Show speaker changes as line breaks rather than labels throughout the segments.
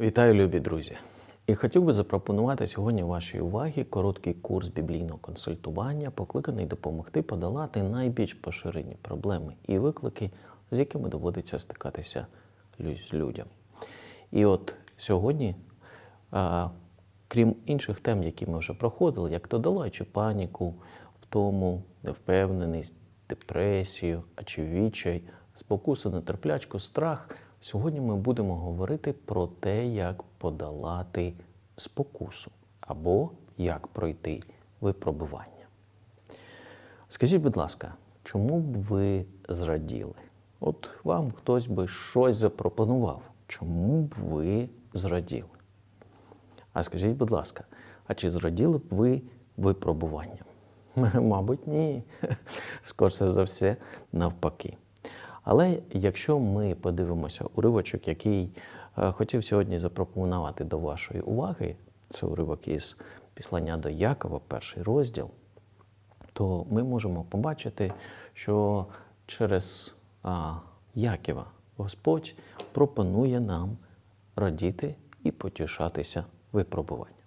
Вітаю, любі друзі! І хотів би запропонувати сьогодні вашій увазі короткий курс біблійного консультування, покликаний допомогти подолати найбільш поширені проблеми і виклики, з якими доводиться стикатися лю- людям. І от сьогодні, крім інших тем, які ми вже проходили, як то долаючи паніку, втому, невпевненість, депресію, відчай, спокусу, нетерплячку, страх. Сьогодні ми будемо говорити про те, як подолати спокусу або як пройти випробування. Скажіть, будь ласка, чому б ви зраділи? От вам хтось би щось запропонував. Чому б ви зраділи? А скажіть, будь ласка, а чи зраділи б ви випробуванням? Мабуть, ні. Скорше за все, навпаки. Але якщо ми подивимося уривочок, який е, хотів сьогодні запропонувати до вашої уваги, це уривок із післання до Якова, перший розділ, то ми можемо побачити, що через а, Якова Господь пропонує нам радіти і потішатися випробування.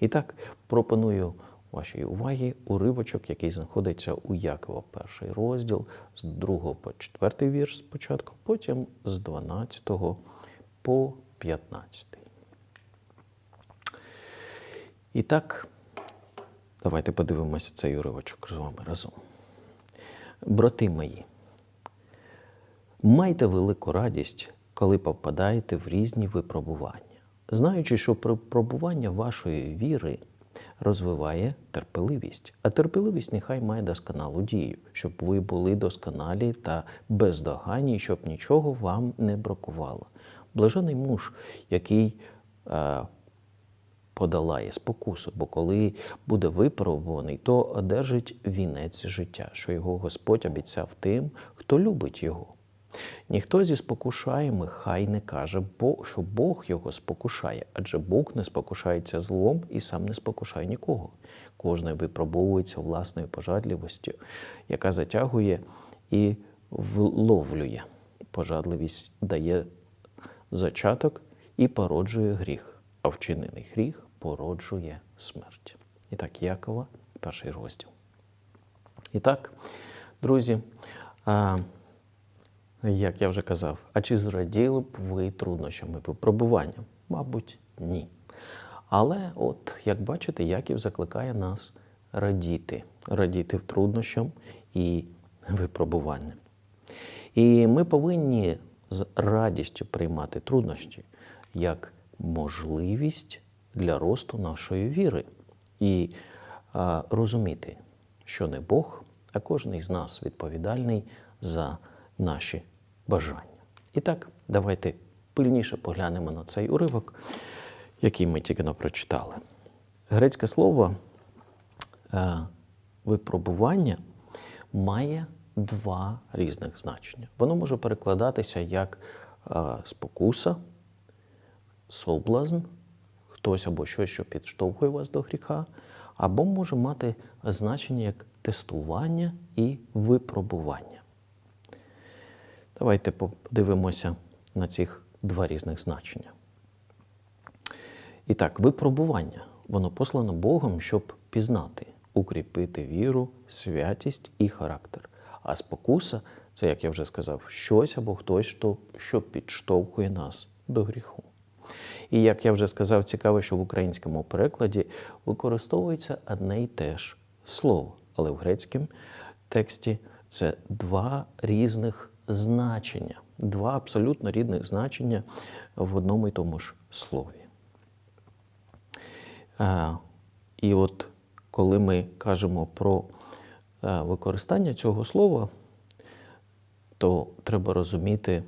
І так, пропоную вашій увазі уривочок, який знаходиться у Якова перший розділ з 2 по 4 вірш спочатку, потім з 12 по 15. І так, давайте подивимося цей уривочок з вами разом. Брати мої, майте велику радість, коли попадаєте в різні випробування, знаючи, що випробування вашої віри розвиває терпеливість, а терпеливість нехай має досконалу дію, щоб ви були досконалі та бездоганні, щоб нічого вам не бракувало. Блажений муж, який е, подолає спокусу, бо коли буде випробуваний, то одержить вінець життя, що його Господь обіцяв тим, хто любить його. Ніхто зі спокушаємих хай не каже, що Бог його спокушає, адже Бог не спокушається злом і сам не спокушає нікого. Кожний випробовується власною пожадливістю, яка затягує і вловлює. Пожадливість дає зачаток і породжує гріх, а вчинений гріх породжує смерть. І так, Якова, перший розділ. І так, друзі, як я вже казав, а чи зраділи б ви труднощами випробування? Мабуть, ні. Але, от, як бачите, Яків закликає нас радіти, радіти в труднощам і випробуванням. І ми повинні з радістю приймати труднощі як можливість для росту нашої віри і а, розуміти, що не Бог, а кожен з нас відповідальний за наші бажання. І так, давайте пильніше поглянемо на цей уривок, який ми тільки но прочитали. Грецьке слово е, випробування має два різних значення. Воно може перекладатися як е, спокуса, соблазн, хтось або щось, що підштовхує вас до гріха, або може мати значення як тестування і випробування. Давайте подивимося на цих два різних значення. І так, випробування. Воно послано Богом, щоб пізнати, укріпити віру, святість і характер. А спокуса це, як я вже сказав, щось або хтось, що, підштовхує нас до гріху. І як я вже сказав, цікаво, що в українському перекладі використовується одне й те ж слово, але в грецькому тексті це два різних значення, два абсолютно різних значення в одному і тому ж слові. І от коли ми кажемо про е, використання цього слова, то треба розуміти,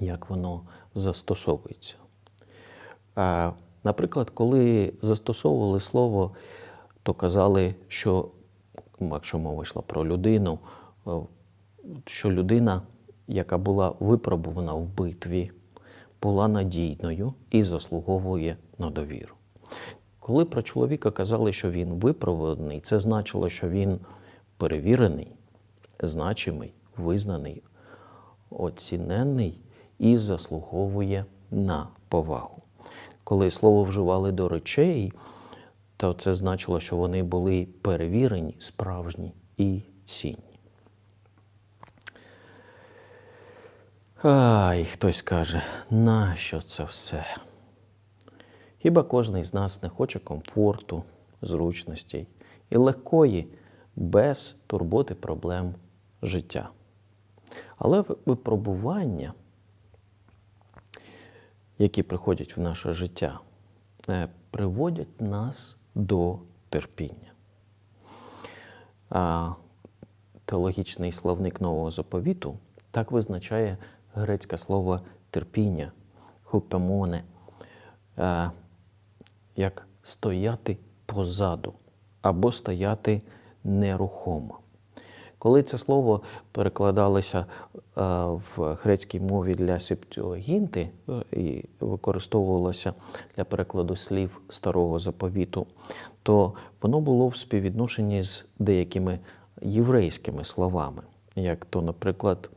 як воно застосовується. Наприклад, коли застосовували слово, то казали, що якщо мова йшла про людину, е, що людина, яка була випробувана в битві, була надійною і заслуговує на довіру. Коли про чоловіка казали, що він випробуваний, це значило, що він перевірений, значимий, визнаний, оцінений і заслуговує на повагу. Коли слово вживали до речей, то це значило, що вони були перевірені, справжні і цінні. Ай, хтось каже, нащо це все? Хіба кожен із нас не хоче комфорту, зручностей і легкої, без турботи проблем життя. Але випробування, які приходять в наше життя, е, приводять нас до терпіння. А теологічний словник нового заповіту так визначає грецьке слово терпіння, хупемоне, е, як стояти позаду або стояти нерухомо. Коли це слово перекладалося е, в грецькій мові для септуагінти е, і використовувалося для перекладу слів старого заповіту, то воно було в співвідношенні з деякими єврейськими словами, як то, наприклад,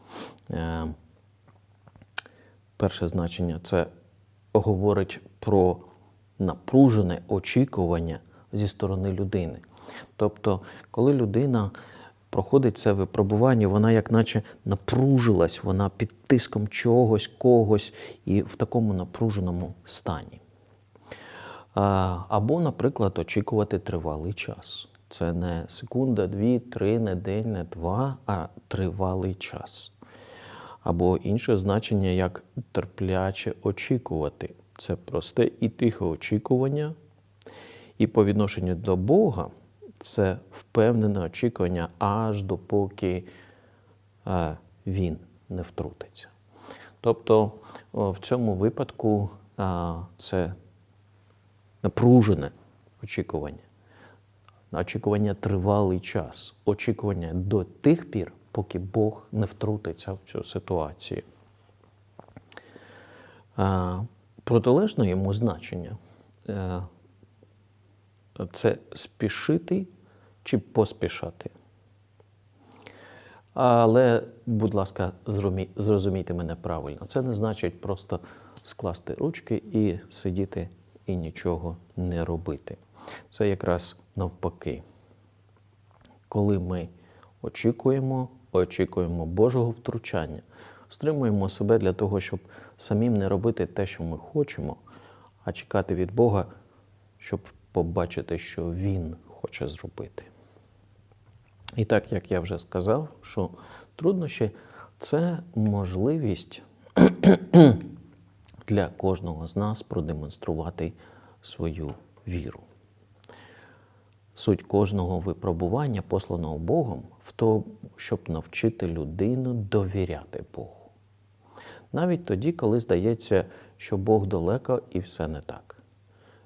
перше значення це говорить про напружене очікування зі сторони людини. Тобто, коли людина проходить це випробування, вона як наче напружилась, вона під тиском чогось, когось і в такому напруженому стані. Або, наприклад, очікувати тривалий час. Це не секунда, дві, три, не день, не два, а тривалий час. Або інше значення як терпляче очікувати. Це просте і тихе очікування. І по відношенню до Бога це впевнене очікування аж допоки е, він не втрутиться. Тобто в цьому випадку це напружене очікування, очікування тривалий час, очікування до тих пір, поки Бог не втрутиться в цю ситуацію. Протилежне йому значення е, це спішити чи поспішати. Але, будь ласка, зрозумійте мене правильно. Це не значить просто скласти ручки і сидіти і нічого не робити. Це якраз навпаки. Коли ми очікуємо, очікуємо Божого втручання, стримуємо себе для того, щоб самим не робити те, що ми хочемо, а чекати від Бога, щоб побачити, що Він хоче зробити. І так, як я вже сказав, що труднощі це можливість для кожного з нас продемонструвати свою віру. Суть кожного випробування, посланого Богом, в тому, щоб навчити людину довіряти Богу. Навіть тоді, коли здається, що Бог далеко і все не так.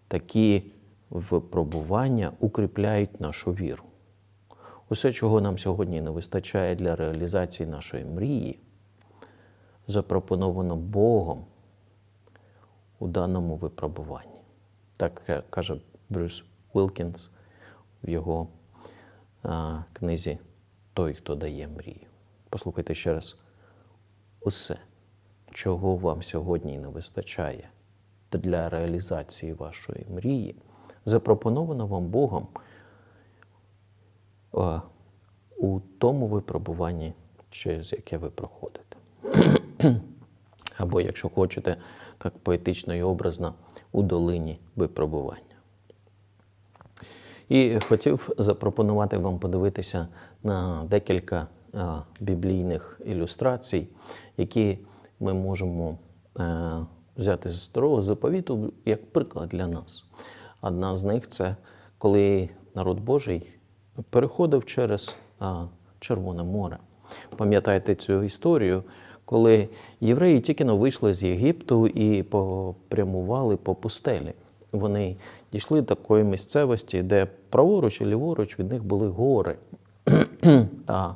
Такі випробування укріпляють нашу віру. Усе, чого нам сьогодні не вистачає для реалізації нашої мрії, запропоновано Богом у даному випробуванні. Так каже Брюс Вілкінс в його а, книзі Той, хто дає мрію. Послухайте ще раз. Усе, чого вам сьогодні не вистачає для реалізації вашої мрії, запропоновано вам Богом у тому випробуванні, через яке ви проходите. Або, якщо хочете, так поетично і образно, у долині випробування. І хотів запропонувати вам подивитися на декілька біблійних ілюстрацій, які ми можемо е, взяти з старого заповіту як приклад для нас. Одна з них це коли народ Божий переходив через Червоне море. Пам'ятаєте цю історію, коли євреї тільки вийшли з Єгипту і попрямували по пустелі. Вони дійшли до такої місцевості, де праворуч і ліворуч від них були гори, а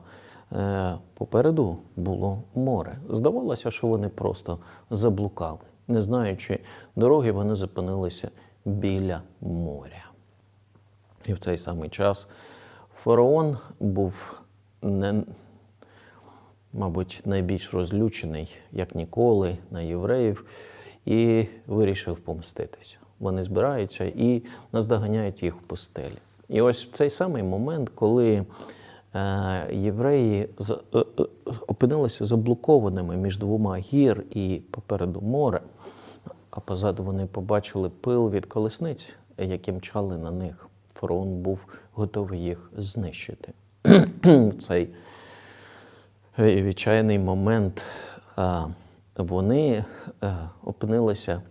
е, попереду було море. Здавалося, що вони просто заблукали. Не знаючи дороги, вони зупинилися біля моря. І в цей самий час Фараон був не, мабуть, найбільш розлючений, як ніколи, на євреїв, і вирішив помститися. Вони збираються і наздоганяють їх в пустелі. І ось в цей самий момент, коли е, євреї е, е, опинилися заблокованими між двома гір і попереду море, а позаду вони побачили пил від колесниць, які мчали на них. Фараон був готовий їх знищити. В Цей відчайний момент вони опинилися,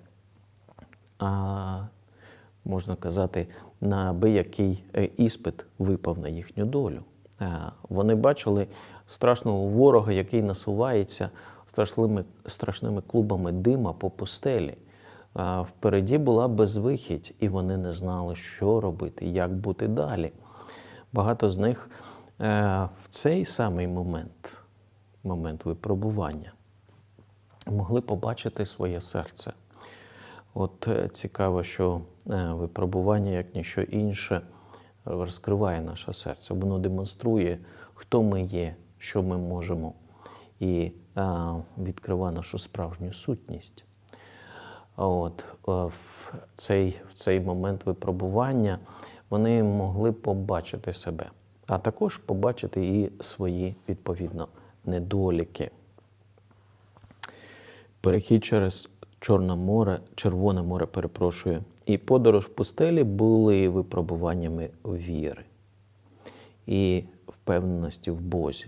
можна казати, на абиякий е, іспит випав на їхню долю. Е, Вони бачили страшного ворога, який насувається страшними, страшними клубами дима по пустелі. Впереді була безвихідь, і вони не знали, що робити, як бути далі. Багато з них е, в цей самий момент, момент випробування, могли побачити своє серце. От е, цікаво, що е, випробування, як ніщо інше, розкриває наше серце. Воно демонструє, хто ми є, що ми можемо, і відкриває нашу справжню сутність. От, е, в, цей, в цей момент випробування вони могли побачити себе, а також побачити і свої, відповідно, недоліки. Перехід через Чорне море, Червоне море, перепрошую, і подорож в пустелі були випробуваннями віри і впевненості в Бозі,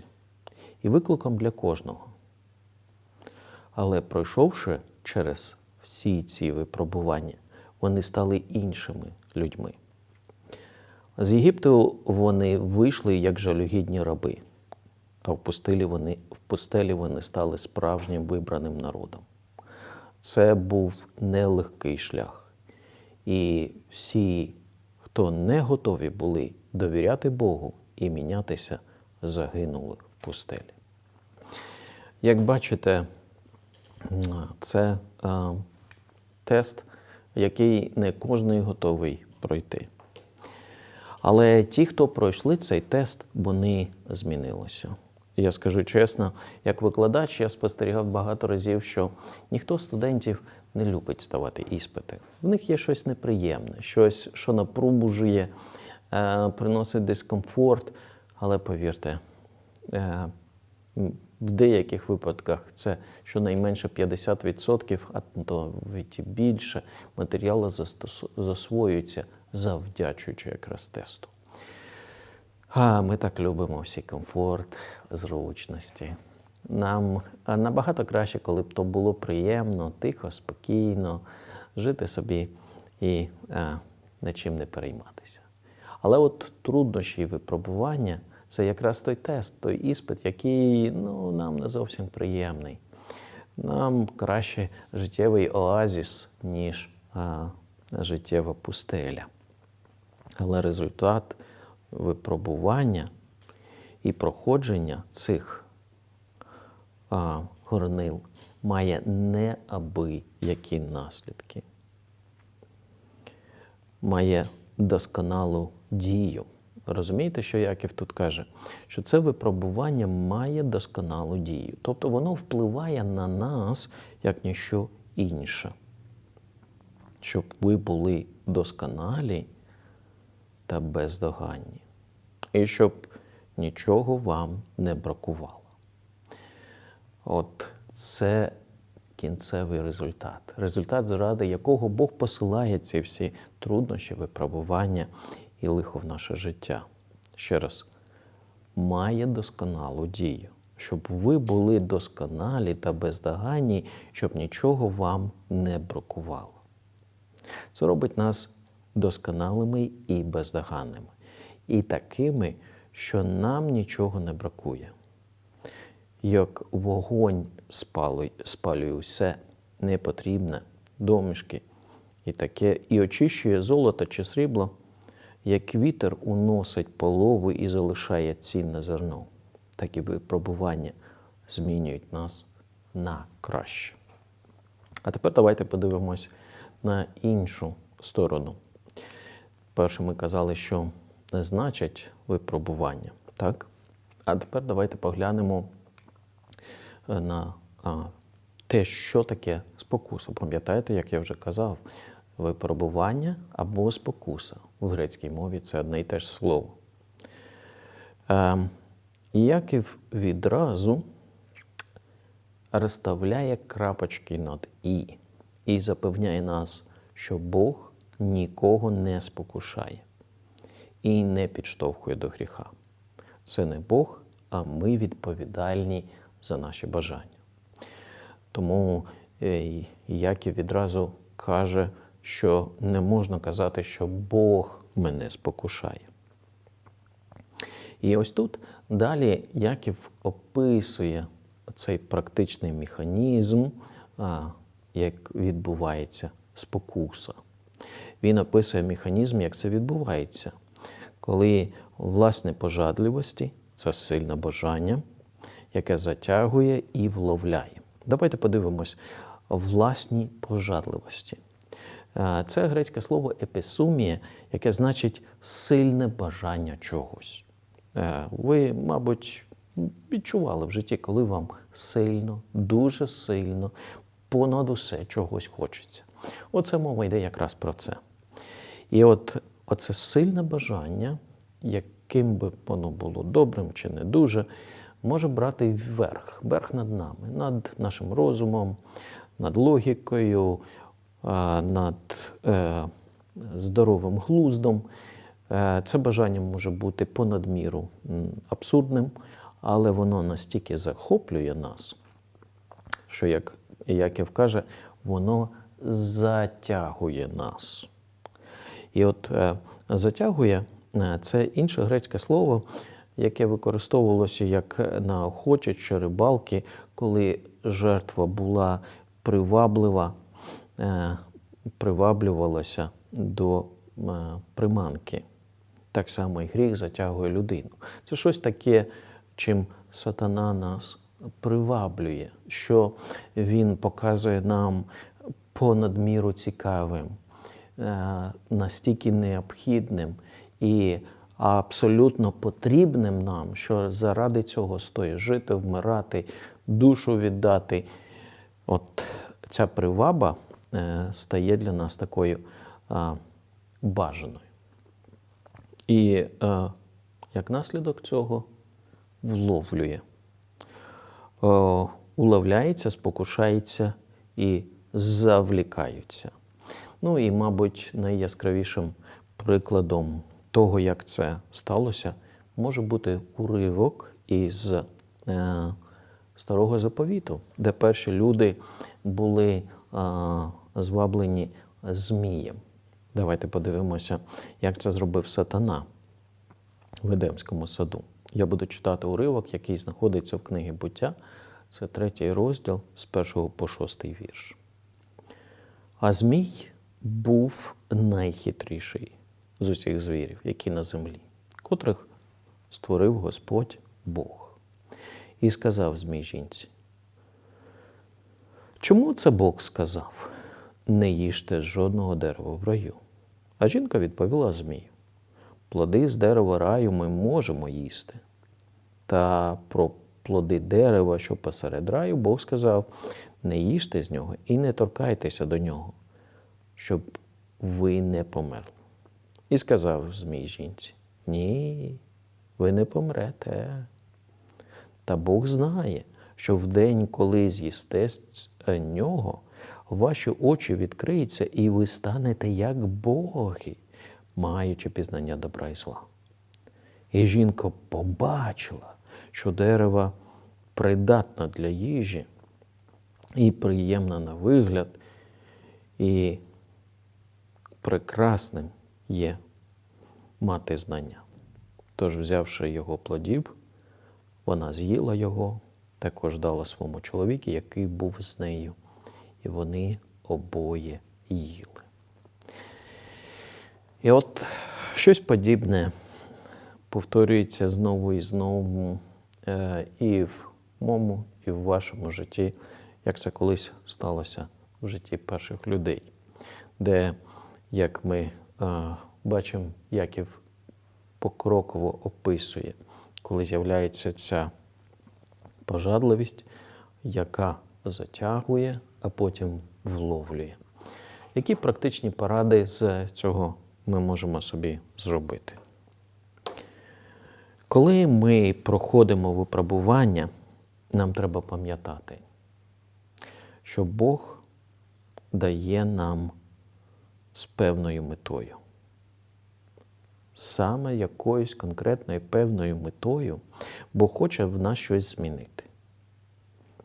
і викликом для кожного. Але пройшовши через всі ці випробування, вони стали іншими людьми. З Єгипту вони вийшли як жалюгідні раби, а в пустелі вони, в пустелі вони стали справжнім вибраним народом. Це був нелегкий шлях. І всі, хто не готові були довіряти Богу і мінятися, загинули в пустелі. Як бачите, це е, тест, який не кожний готовий пройти. Але ті, хто пройшли цей тест, вони змінилися. Я скажу чесно, як викладач, я спостерігав багато разів, що ніхто студентів не любить ставати іспити. В них є щось неприємне, щось, що напружує, е, приносить дискомфорт. Але повірте, е, в деяких випадках це щонайменше 50%, а то більше матеріалу засвоюється завдячуючи якраз тесту. А ми так любимо всі комфорт, зручності. Нам набагато краще, коли б то було приємно, тихо, спокійно, жити собі і а, нічим не перейматися. Але от труднощі і випробування це якраз той тест, той іспит, який ну, нам не зовсім приємний. Нам краще життєвий оазіс, ніж а, життєва пустеля. Але результат випробування і проходження цих а, горнил має неабиякі наслідки. Має досконалу дію. Розумієте, що Яків тут каже? Що це випробування має досконалу дію. Тобто воно впливає на нас як ніщо інше. Щоб ви були досконалі та бездоганні. І щоб нічого вам не бракувало. От це кінцевий результат. Результат, заради якого Бог посилає ці всі труднощі, випробування і лихо в наше життя. Ще раз, має досконалу дію, щоб ви були досконалі та бездоганні, щоб нічого вам не бракувало. Це робить нас досконалими і бездоганними, і такими, що нам нічого не бракує. Як вогонь спалює, спалює усе непотрібне, домішки і таке, і очищує золото чи срібло, як вітер уносить полову і залишає цінне зерно, так і випробування змінюють нас на краще. А тепер давайте подивимось на іншу сторону. Перше, ми казали, що не значить випробування, так? А тепер давайте поглянемо е, на те, що таке спокуса. Пам'ятаєте, як я вже казав, випробування або спокуса в грецькій мові це одне і те ж слово. Ем, Яків відразу розставляє крапочки над І і запевняє нас, що Бог нікого не спокушає і не підштовхує до гріха. Це не Бог, а ми відповідальні за наші бажання. Тому е, Яків відразу каже, що не можна казати, що Бог мене спокушає. І ось тут далі Яків описує цей практичний механізм, як відбувається спокуса. Він описує механізм, як це відбувається, коли власне пожадливості це сильне бажання, яке затягує і вловляє. Давайте подивимось власні пожадливості. Е, Це грецьке слово еписумія, яке значить сильне бажання чогось. Е, Ви, мабуть, відчували в житті, коли вам сильно, дуже сильно, понад усе чогось хочеться. Оце мова йде якраз про це. І от оце сильне бажання, яким би воно було добрим чи не дуже, може брати вверх, верх над нами, над нашим розумом, над логікою, над е, здоровим глуздом. Е, Це бажання може бути понад міру абсурдним, але воно настільки захоплює нас, що, як Яків каже, воно затягує нас. І от е, затягує е, це інше грецьке слово, яке використовувалося як на охочі чи рибалки, коли жертва була приваблива, е, приваблювалася до е, приманки. Так само і гріх затягує людину. Це щось таке, чим сатана нас приваблює, що він показує нам понад міру цікавим, е, настільки необхідним і абсолютно потрібним нам, що заради цього стоїть жити, вмирати, душу віддати. От ця приваба е, стає для нас такою бажаною. І е, як наслідок цього вловлює, е, уловляється, спокушається і завлікаються. Ну і, мабуть, найяскравішим прикладом того, як це сталося, може бути уривок із е, старого заповіту, де перші люди були е, зваблені змієм. Давайте подивимося, як це зробив сатана в Едемському саду. Я буду читати уривок, який знаходиться в книгі буття. Це третій розділ з першого по шостий вірш. А Змій був найхитріший з усіх звірів, які на землі, котрих створив Господь Бог. І сказав Змій жінці. Чому це Бог сказав? Не їжте жодного дерева в раю. А жінка відповіла Змію: плоди з дерева раю ми можемо їсти. Та про плоди дерева, що посеред раю, Бог сказав: не їжте з нього і не торкайтеся до нього, щоб ви не померли. І сказав Змій жінці: Ні, ви не помрете. Та Бог знає, що в день, коли з'їсте нього, ваші очі відкриються, і ви станете як боги, маючи пізнання добра і зла. І жінка побачила, що дерево придатне для їжі і приємне на вигляд, і прекрасним є мати знання. Тож, взявши його плодів, вона з'їла його, також дала своєму чоловіку, який був з нею, і вони обоє їли. І от щось подібне повторюється знову і знову е, і в моєму, і в вашому житті, як це колись сталося в житті перших людей, де, як ми бачимо, Яків покроково описує, коли з'являється ця пожадливість, яка затягує, а потім вловлює. Які практичні поради з цього ми можемо собі зробити? Коли ми проходимо випробування, нам треба пам'ятати, що Бог дає нам з певною метою. Саме якоюсь конкретною певною метою, бо хоче в нас щось змінити.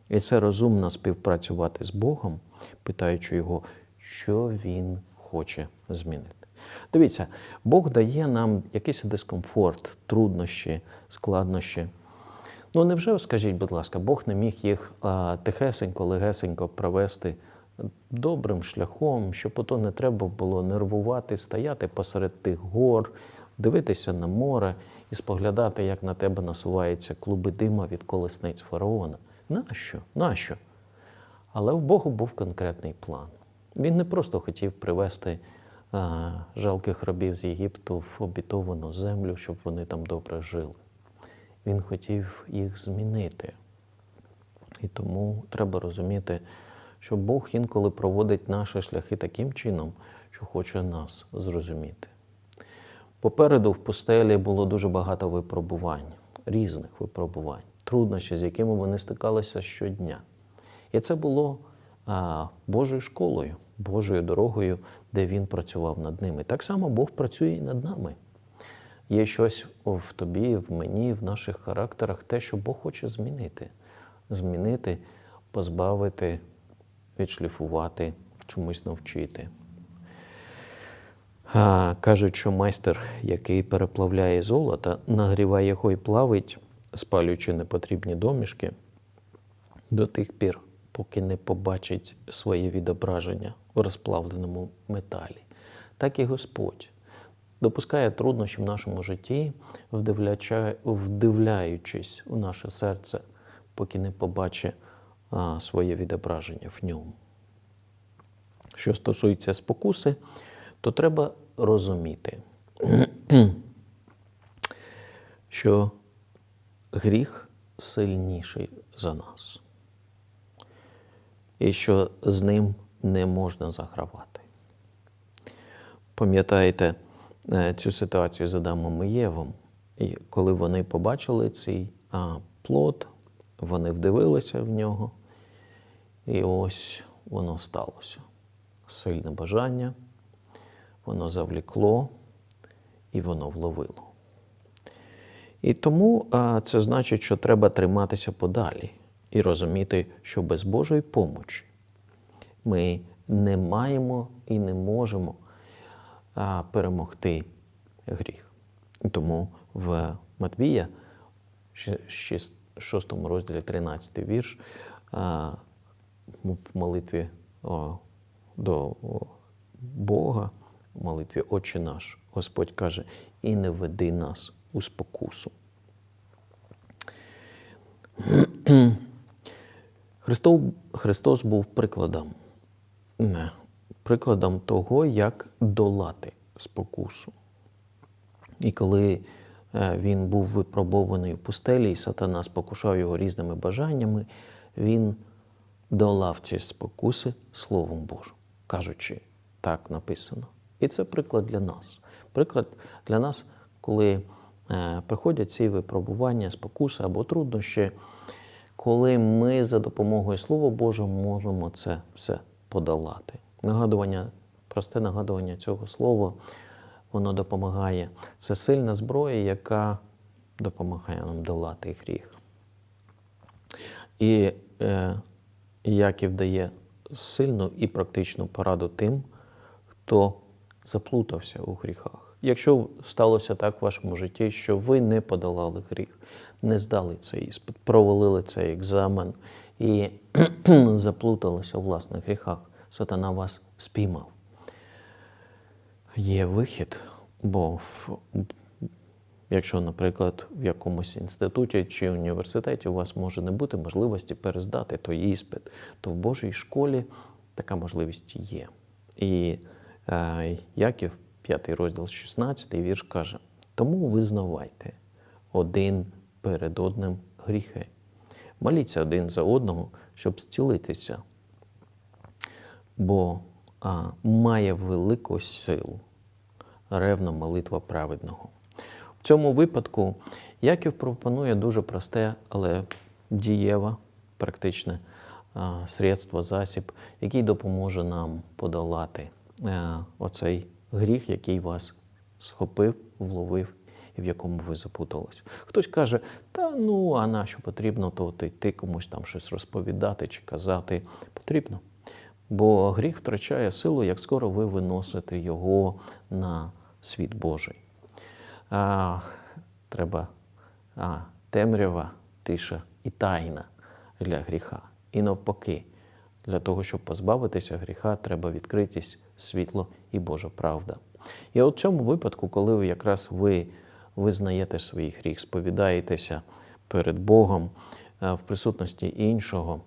І це розумно співпрацювати з Богом, питаючи його, що Він хоче змінити. Дивіться, Бог дає нам якийсь дискомфорт, труднощі, складнощі. Ну, невже, скажіть, будь ласка, Бог не міг їх а, тихесенько, легесенько провести добрим шляхом, щоб ото не треба було нервувати, стояти посеред тих гор, дивитися на море і споглядати, як на тебе насуваються клуби дима від колесниць фараона. Нащо? Нащо? Але в Богу був конкретний план. Він не просто хотів привести а, жалких рабів з Єгипту в обітовану землю, щоб вони там добре жили. Він хотів їх змінити. І тому треба розуміти, що Бог інколи проводить наші шляхи таким чином, що хоче нас зрозуміти. Попереду в пустелі було дуже багато випробувань, різних випробувань, труднощів, з якими вони стикалися щодня. І це було а, Божою школою, Божою дорогою, де він працював над ними. Так само Бог працює і над нами. Є щось в тобі, в мені, в наших характерах, те, що Бог хоче змінити. Змінити, позбавити, відшліфувати, чомусь навчити. А, Кажуть, що майстер, який переплавляє золото, нагріває його і плавить, спалюючи непотрібні домішки, до тих пір, поки не побачить своє відображення в розплавленому металі. Так і Господь допускає труднощі в нашому житті, вдивляючись у наше серце, поки не побачить а, своє відображення в ньому. Що стосується спокуси, то треба розуміти, що гріх сильніший за нас, і що з ним не можна загравати. Пам'ятаєте е, цю ситуацію з Адамом і Євом, і коли вони побачили цей а, плод, вони вдивилися в нього, і ось воно сталося. Сильне бажання, воно завлікло і воно вловило. І тому це значить, що треба триматися подалі і розуміти, що без Божої помочі ми не маємо і не можемо перемогти гріх. Тому в Матвія, 6 розділі 13 вірш, в молитві о, до о, Бога, в молитві Отче наш, Господь каже, і не веди нас у спокусу. Христос, Христос був прикладом, не, прикладом того, як долати спокусу. І коли е, він був випробований в пустелі, і сатана спокушав його різними бажаннями, він долав ці спокуси Словом Божим, кажучи, так написано. І це приклад для нас. Приклад для нас, коли е, приходять ці випробування, спокуси або труднощі, коли ми за допомогою Слова Божого можемо це все подолати. Нагадування, просте нагадування цього слова, воно допомагає. Це сильна зброя, яка допомагає нам долати гріх. І е, Яків дає сильну і практичну пораду тим, хто заплутався у гріхах. Якщо сталося так в вашому житті, що ви не подолали гріх, не здали цей іспит, провалили цей екзамен і заплуталися у власних гріхах, сатана вас спіймав. Є вихід, бо якщо, наприклад, в якомусь інституті чи університеті у вас може не бути можливості перездати той іспит, то в Божій школі така можливість є. І е, Яків, 5 розділ, 16 вірш каже: тому визнавайте один перед одним гріхи, Моліться один за одного, щоб зцілитися. Бо а, має велику силу ревна молитва праведного. В цьому випадку Яків пропонує дуже просте, але дієве, практичне средство, засіб, який допоможе нам подолати е, оцей гріх, який вас схопив, вловив і в якому ви запутались. Хтось каже, та ну, а на що потрібно, то от йти комусь там щось розповідати чи казати. Потрібно. Бо гріх втрачає силу, як скоро ви виносите його на світ Божий. А, треба а, темрява, тиша і тайна для гріха. І навпаки, для того, щоб позбавитися гріха, треба відкритість, світло і Божа правда. І от в цьому випадку, коли ви якраз ви визнаєте свій гріх, сповідаєтеся перед Богом е, в присутності іншого,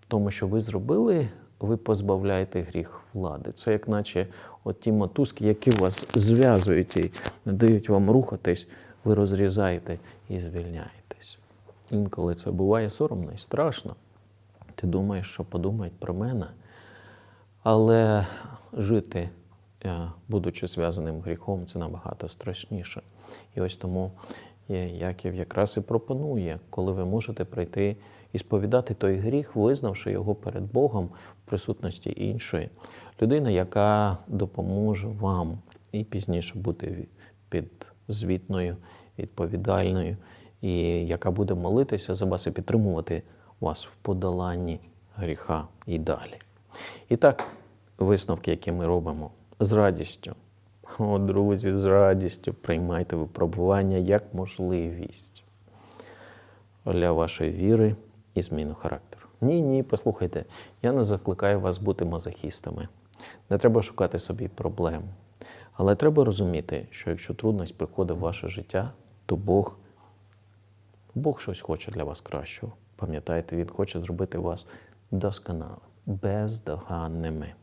в тому, що ви зробили, ви позбавляєте гріх влади. Це як наче от ті мотузки, які вас зв'язують і не дають вам рухатись, ви розрізаєте і звільняєтесь. Інколи це буває соромно і страшно. Ти думаєш, що подумають про мене, але жити, е, будучи зв'язаним гріхом, це набагато страшніше. І ось тому е, Яків якраз і пропонує, коли ви можете прийти і сповідати той гріх, визнавши його перед Богом в присутності іншої людини, яка допоможе вам і пізніше бути підзвітною, відповідальною, і яка буде молитися за вас і підтримувати вас в подоланні гріха і далі. І так, висновки, які ми робимо з радістю. О, друзі, з радістю приймайте випробування як можливість для вашої віри і зміну характеру. Ні, ні, послухайте, я не закликаю вас бути мазохістами. Не треба шукати собі проблем. Але треба розуміти, що якщо трудність приходить в ваше життя, то Бог, Бог щось хоче для вас кращого. Пам'ятайте, Він хоче зробити вас досконалим, бездоганними.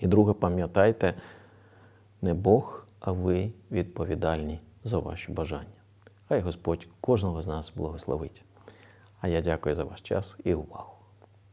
І друге, пам'ятайте, не Бог, а ви відповідальні за ваші бажання. Хай Господь кожного з нас благословить. А я дякую за ваш час і увагу.